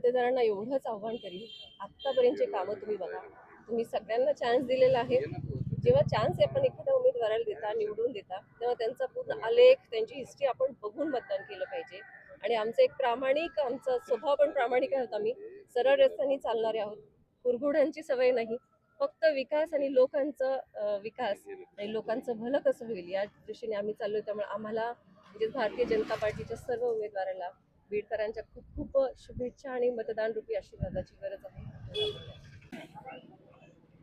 मतदारांना एवढंच आव्हान करीन. आत्तापर्यंतचे कामं तुम्ही बघा. तुम्ही सगळ्यांना चान्स दिलेला आहे. जेव्हा चान्स आपण एखाद्या उमेदवाराला देता निवडून देता तेव्हा त्यांचा पूर्ण आलेख त्यांची हिस्ट्री आपण बघून मतदान केलं पाहिजे. आणि आमचं एक प्रामाणिक आमचा स्वभाव पण प्रामाणिक आहोत आम्ही सरळ रस्त्याने चालणारे आहोत. कुरघोड्यांची सवय नाही. फक्त विकास आणि लोकांचं विकास आणि लोकांचं भलं कसं होईल या दृष्टीने आम्ही चाललोय. त्यामुळे आम्हाला म्हणजे भारतीय जनता पार्टीच्या सर्व उमेदवाराला बीडकरांच्या खूप खूप शुभेच्छा आणि मतदान रूपी आशीर्वादाची गरज आहे.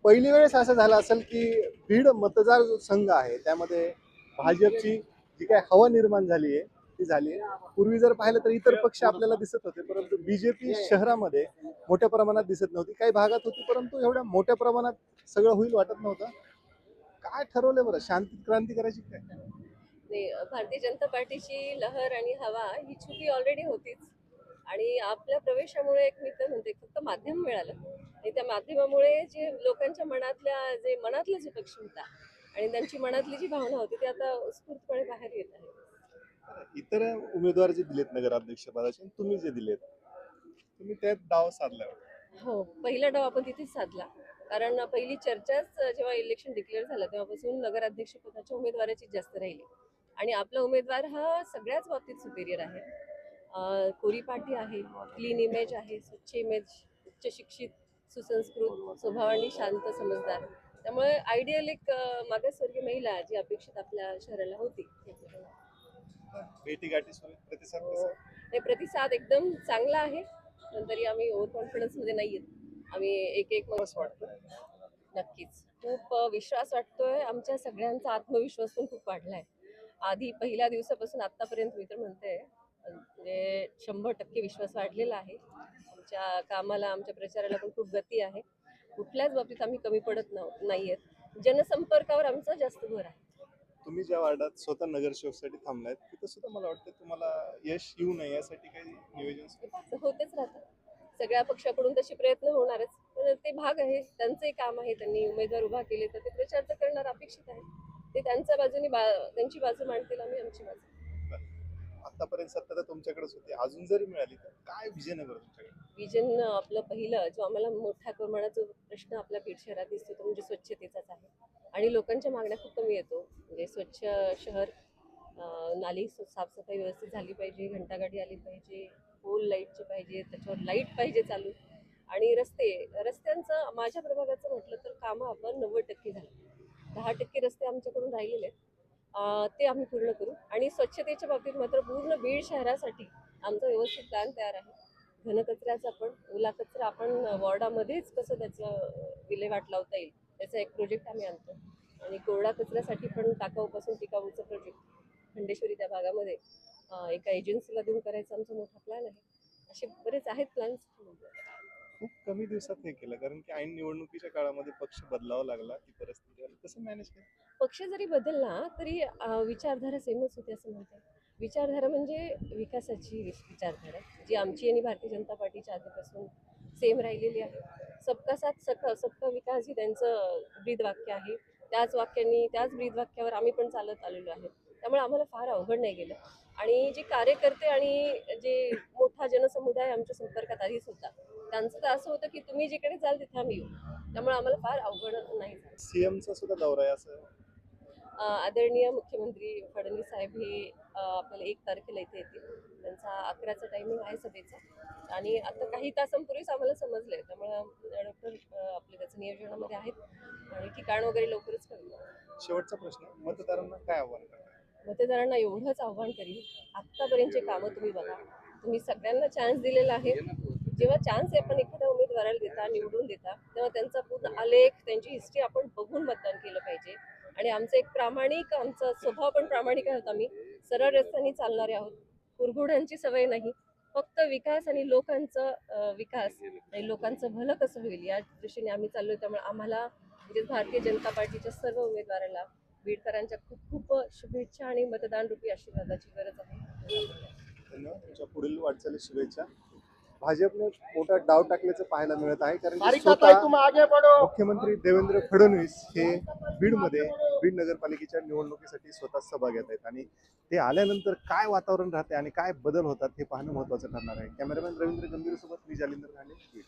पहिली वेळेस असं झालं असेल की बीड मतदार जो संघ आहे त्यामध्ये भाजपची जी काय हवा निर्माण झाली आहे ती झाली आहे. पूर्वी जर पाहिलं तर इतर पक्ष आपल्याला दिसत होते परंतु बीजेपी शहरामध्ये मोठ्या प्रमाणात दिसत नव्हती. काही भागात होती परंतु एवढ्या मोठ्या प्रमाणात सगळं होईल वाटत नव्हतं. काय ठरवलं बरं? शांती क्रांती करायची काय? भारतीय जनता पार्टीची लहर आणि हवा ही छुपी ऑलरेडी होतीच. आणि आपल्या प्रवेशामुळे एक मी तर म्हणते फक्त माध्यम मिळालं. आणि त्या माध्यमामुळे जे लोकांच्या मनातल्या जे मनातला जो पक्ष होता आणि त्यांची मनातली जी भावना होती ती आता उत्स्फूर्तपणे बाहेर येत आहे. इतर उमेदवार जे दिलेत नगराध्यक्ष पदाचे तुम्ही जे दिलेत तुम्ही त्यात डाव साधला हो पहिला डाव आपण तिथेच साधला. कारण पहिली चर्चाच जेव्हा इलेक्शन डिक्लेअर झालं तेव्हापासून नगराध्यक्ष पदाच्या उमेदवाराची जास्त राहिली. आणि आपला उमेदवार हा सगळ्याच बाबतीत सुपेरियर आहे. कोरीपाठी आहे क्लीन इमेज आहे स्वच्छ इमेज उच्च शिक्षित सुसंस्कृत स्वभावाने शांत समजदार. त्यामुळे आयडियल एक मागासवर्गीय महिला जी अपेक्षित आपल्या शहराला होती. कसा? नाही प्रतिसाद एकदम चांगला आहे. पण तरी आम्ही ओव्हर कॉन्फिडन्समध्ये नाही आहेत आम्ही एक एक मग वाटतं. नक्कीच. खूप विश्वास वाटतोय. आमच्या सगळ्यांचा आत्मविश्वास पण खूप वाढलाय. आधी पहिल्या दिवसापासून आतापर्यंत मी तर म्हणते म्हणजे शंभर टक्के विश्वास वाढलेला आहे. आमच्या कामाला आमच्या प्रचाराला पण खूप गती आहे. कुठल्याच बाबतीत आम्ही कमी पडत नव- नाहीयेत. जनसंपर्कावर आमचा जास्त भर आहे. तुम्ही ज्या वार्डात स्वतः नगरसेवकसाठी थांबलायत तिथं सुद्धा मला वाटतं तुम्हाला यश येऊ नये यासाठी काही नियोजन होतेच राहतं. सगळ्या पक्षाकडून तसे प्रयत्न होणारच. पण ते भाग आहे त्यांचंही काम आहे त्यांनी उमेदवार उभा केले तर ते प्रचार तर करणं अपेक्षित आहे. ते त्यांच्या बाजूने बा त्यांची बाजू मांडतील आम्ही आमची बाजू. आतापर्यंत सत्ता तर तुमच्याकडेच होती. अजून जरी मिळाली तर काय विजन आहे बरं तुमच्याकडे? विजन आपलं पहिलं जो आम्हाला मोठ्या प्रमाणात जो प्रश्न आपल्या बीड शहरात दिसतो तो म्हणजे स्वच्छतेचाच आहे. आणि लोकांच्या मागण्या खूप कमी येतो. म्हणजे स्वच्छ शहर अं, नाली स- साफसफाई व्यवस्थित झाली पाहिजे घंटागाडी आली पाहिजे पोल लाईटचे पाहिजे त्याच्यावर लाइट पाहिजे चालू. आणि रस्ते रस्त्यांचं माझ्या प्रभागाचं म्हटलं तर कामं आपण नव्वद टक्के झाली. दहा टक्के रस्ते आमच्याकडून राहिलेले आहेत. ते आम्ही पूर्ण करू. आणि स्वच्छतेच्या बाबतीत मात्र पूर्ण बीड शहरासाठी आमचा व्यवस्थित प्लॅन तयार आहे. घनकचऱ्याचा पण ओला कचरा आपण वॉर्डामध्येच कसं त्याचं विल्हेवाट लावता येईल त्याचा एक प्रोजेक्ट आम्ही आणतो. आणि कोरडा कचऱ्यासाठी पण टाकाऊपासून टिकाऊचं प्रोजेक्ट खंडेश्वरी त्या भागामध्ये एका एजन्सीला देऊन करायचा आमचा मोठा प्लॅन आहे. असे बरेच आहेत प्लॅन्स खूप कमी दिवसात हे केलं. कारण की ऐन निवडणुकीच्या काळामध्ये पक्ष बदलावा लागला ही परिस्थिती आली. कसं मॅनेज केलं? पक्ष जरी बदलला तरी अं, विचारधारा सेमच होती असं म्हणतात. विचारधारा म्हणजे विकासाची विचारधारा. जी आमची आणि भारतीय जनता पार्टीच्या आधीपासून सेम राहिलेली आहे. सबका साथ सक सबका विकास ही त्यांचं ब्रीद वाक्य आहे. त्याच वाक्यांनी त्याच ब्रीद वाक्यावर आम्ही पण चालत आलेलो आहे. त्यामुळे आम्हाला फार अवघड नाही गेलं. आणि जे कार्यकर्ते आणि जे मोठा जनसमुदाय आमच्या संपर्कात आधीच होता त्यांचं तर असं होतं की तुम्ही जिकडे जाल तिथे आम्ही येऊ. त्यामुळे आम्हाला फार अवघड नाही सीएमचा सुद्धा दौरा आहे असं? आदरणीय मुख्यमंत्री फडणवीस साहेब हे आपल्याला एक तारखेला इथे येतील. त्यांचा अकराचा टायमिंग आहे सभेचा. आणि आता काही तासांपूर्वीच आम्हाला समजलंय. त्यामुळे डॉक्टर आपले त्याचं नियोजनामध्ये आहेत. आणि ठिकाण वगैरे लवकरच कळलं शेवटचा प्रश्न मतदारांना काय आव्हान मतदारांना एवढंच आव्हान करील आत्तापर्यंतचे कामं तुम्ही बघा. तुम्ही सगळ्यांना चान्स दिलेला आहे. जेव्हा चान्स आपण एखाद्या उमेदवाराला देता निवडून देता तेव्हा त्यांचा पूर्ण आलेख त्यांची हिस्ट्री आपण बघून मतदान केलं पाहिजे. आणि आमचं एक प्रामाणिक आमचा स्वभाव पण प्रामाणिक आहोत आम्ही सरळ रस्त्याने चालणारे आहोत. कुरघोड्यांची सवय नाही. फक्त विकास आणि लोकांचं विकास. आणि लोकांचं भलं कसं होईल? या दृष्टीने आम्ही चाललो त्यामुळे आम्हाला म्हणजे भारतीय जनता पार्टीच्या सर्व उमेदवाराला बीडकरांच्या खूप खूप शुभेच्छा आणि मतदान रूपी आशीर्वादाची गरज आहे तुमच्या पुढील वाटचाली शुभेच्छा. भाजपने मोठा डाव टाकल्याचं पाहायला मिळत आहे कारण की स्वतः मुख्यमंत्री देवेंद्र फडणवीस हे बीडमध्ये बीड नगरपालिकेच्या निवडणुकीसाठी स्वतः सभा घेत आहेत. आणि ते आल्यानंतर काय वातावरण राहते आणि काय बदल होतात हे पाहणं महत्वाचं ठरणार आहे. कॅमेरामॅन रवींद्र गंभीर सोबत मी जालिंदर घाणे बीड.